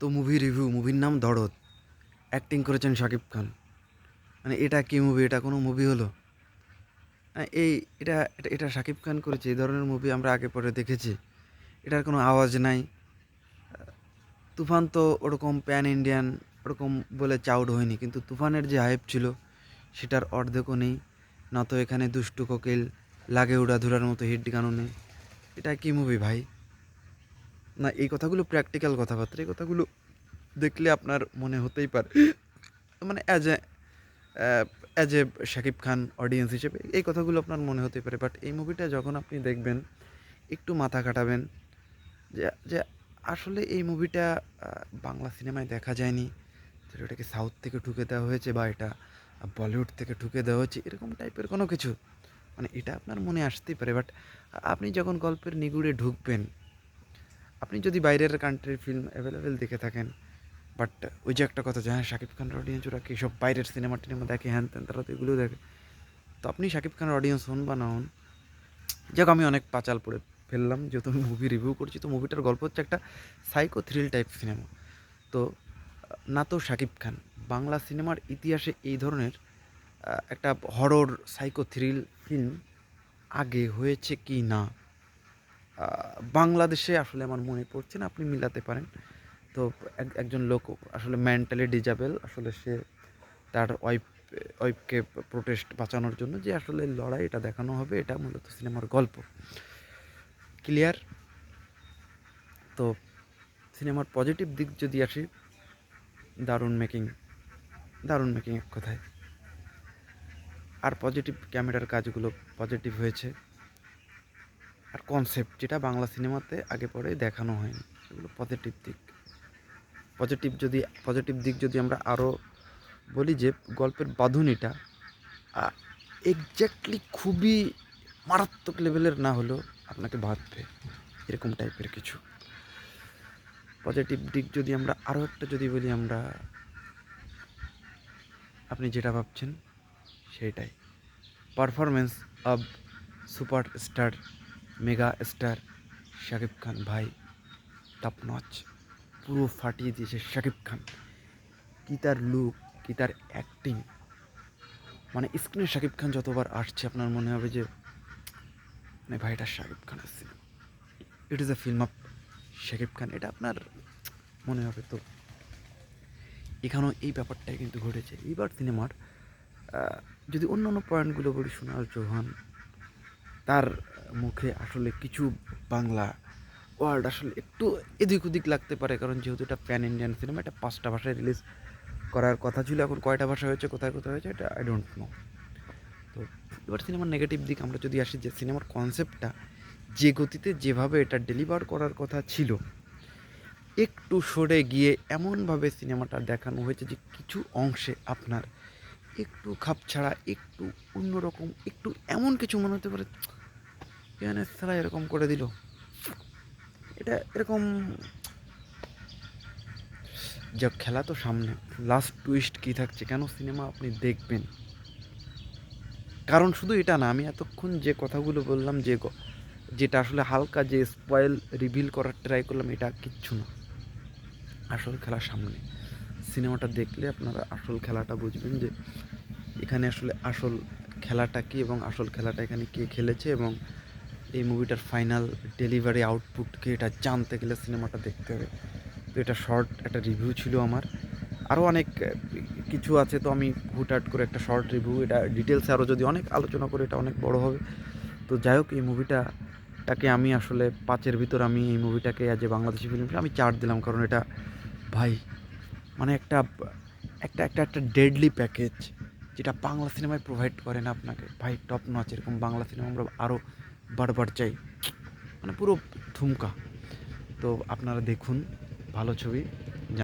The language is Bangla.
তো মুভি রিভিউ মুভির নাম দরদ অ্যাক্টিং করেছেন শাকিব খান। মানে এটা কি মুভি এটা কোনো মুভি হলো? এই, এটা এটা এটা শাকিব খান করেছে, এই ধরনের মুভি আমরা আগে পরে দেখেছি। এটার কোনো আওয়াজ নাই। তুফান তো ওরকম প্যান ইন্ডিয়ান ওরকম বলে চাউড হয়নি, কিন্তু তুফানের যে হাইপ ছিল, সেটার অর্ধেকও নেই। না তো এখানে দুষ্টু কোকিল, লাগে উড়াধুরার মতো হিট গানও নেই। এটা কি মুভি ভাই? না, এই কথাগুলো প্র্যাকটিক্যাল কথাবার্তা, এই কথাগুলো দেখলে আপনার মনে হতেই পারে। মানে as a as a Shakib Khan audience হিসেবে এই কথাগুলো আপনার মনে হতে পারে। বাট এই মুভিটা যখন আপনি দেখবেন, একটু মাথা কাটাবেন যে যে আসলে এই মুভিটা বাংলা সিনেমায় দেখা যায়নি। ওটাকে সাউথ থেকে ঠুকে দেওয়া হয়েছে বা এটা বলিউড থেকে ঢুকে দেওয়া হয়েছে, এরকম টাইপের কোনো কিছু। মানে এটা আপনার মনে আসতেই পারে। বাট আপনি যখন গল্পের নিগুড়ে ঢুকবেন আপনি যদি বাইরের কান্ট্রির ফিল্ম অ্যাভেলেবেল দেখে থাকেন বাট ওই যে একটা কথা যে হ্যাঁ শাকিব খানের অডিয়েন্স ওরা কি সব বাইরের সিনেমা টিনেমা দেখে? হ্যান ত্যান, তারা তো এগুলো দেখে। তো আপনি শাকিব খানের অডিয়েন্স হন বা না হন, যাক, আমি অনেক পাচাল পড়ে ফেললাম, যেহেতু আমি মুভি রিভিউ করছি, তো মুভিটার গল্প হচ্ছে একটা সাইকো থ্রিল টাইপ সিনেমা তো, না তো শাকিব খান, বাংলা সিনেমার ইতিহাসে এই ধরনের একটা হরর সাইকো থ্রিল ফিল্ম আগে হয়েছে কি না? বাংলাদেশে আসলে আমার মনে পড়ছে না, আপনি মিলাতে পারেন। তো এক একজন লোক আসলে মেন্টালি ডিজাবেল আসলে সে তার ওয়াইফ ওয়াইফকে প্রোটেস্ট বাঁচানোর জন্য যে আসলে লড়াই এটা দেখানো হবে, এটা মূলত সিনেমার গল্প। ক্লিয়ার তো সিনেমার পজিটিভ দিক যদি আসি, দারুণ মেকিং দারুণ মেকিং এক কথায়। আর পজিটিভ ক্যামেরার কাজগুলো পজিটিভ হয়েছে। আর কনসেপ্ট যেটা বাংলা সিনেমাতে আগে পরে দেখানো হয়নি সেগুলো পজিটিভ দিক। পজিটিভ যদি পজিটিভ দিক যদি আমরা আরও বলি যে, গল্পের বাঁধুনিটা এক্স্যাক্টলি খুবই মারাত্মক লেভেলের না হলেও আপনাকে বাঁধবে, এরকম টাইপের কিছু। পজিটিভ দিক যদি আমরা আরও একটা যদি বলি আমরা, আপনি যেটা ভাবছেন, সেটাই। Performance of super star mega star Shakib Khan, ভাই টপ নচ পুরো ফাটিয়ে দিয়েছে শাকিব খান। কি তার লুক কি তার অ্যাক্টিং মানে স্ক্রিনে শাকিব খান যতবার আসছে, আপনার মনে হবে যে মানে ভাই এটা Shakib Khan cinema it is a film of Shakib Khan, এটা আপনার মনে হবে তো। এখানেও এই ব্যাপারটাই কিন্তু ঘটেছে। এইবার সিনেমার যদি অন্য অন্য পয়েন্টগুলো বলি সোনাল চৌহান, তার মুখে আসলে কিছু বাংলা ওয়ার্ড আসলে একটু এদিক ওদিক লাগতে পারে, কারণ যেহেতু এটা প্যান ইন্ডিয়ান সিনেমা এটা পাঁচটা ভাষায় রিলিজ করার কথা ছিল, এখন কয়টা ভাষা হয়েছে, কোথায় কোথায় হয়েছে, এটা আই ডোন্ট নো তো এবার সিনেমার নেগেটিভ দিক আমরা যদি আসি, যে সিনেমার কনসেপ্টটা যে গতিতে যেভাবে এটা ডেলিভার করার কথা ছিল, একটু সরে গিয়ে এমনভাবে সিনেমাটা দেখানো হয়েছে যে কিছু অংশে আপনার একটু খাপ ছাড়া, একটু অন্যরকম, একটু এমন কিছু মনে হতে পারে কেন সারা এরকম করে দিল। এটা এরকম যা খেলা তো সামনে। লাস্ট টুইস্ট কী থাকছে কেন সিনেমা আপনি দেখবেন? কারণ শুধু এটা না, আমি এতক্ষণ যে কথাগুলো বললাম, যে যেটা আসলে হালকা যে স্পয়েল রিভিল করার ট্রাই করলাম, এটা কিচ্ছু না। আসল খেলা সামনে। সিনেমাটা দেখলে আপনারা আসল খেলাটা বুঝবেন যে এখানে আসলে আসল খেলাটা কী এবং আসল খেলাটা এখানে কে খেলেছে এবং এই মুভিটার ফাইনাল ডেলিভারি আউটপুটকে এটা জানতে গেলে সিনেমাটা দেখতে হবে। তো এটা শর্ট একটা রিভিউ ছিল আমার। আরও অনেক কিছু আছে তো আমি হুটহাট করে একটা শর্ট রিভিউ, এটা ডিটেলসে আরও যদি অনেক আলোচনা করে এটা অনেক বড় হবে। তো যাই হোক, এই মুভিটাটাকে আমি আসলে পাঁচের ভিতর আমি এই মুভিটাকে অ্যাজ এ বাংলাদেশি ফিল্ম আমি চার দিলাম কারণ এটা, ভাই মানে একটা একটা একটা একটা ডেডলি প্যাকেজ যেটা বাংলা সিনেমায় প্রোভাইড করে না আপনাকে। ভাই টপ নচ এরকম বাংলা সিনেমা আমরা আরও বারবার চাই। মানে পুরো থুমকা তো আপনারা দেখুন ভালো ছবি।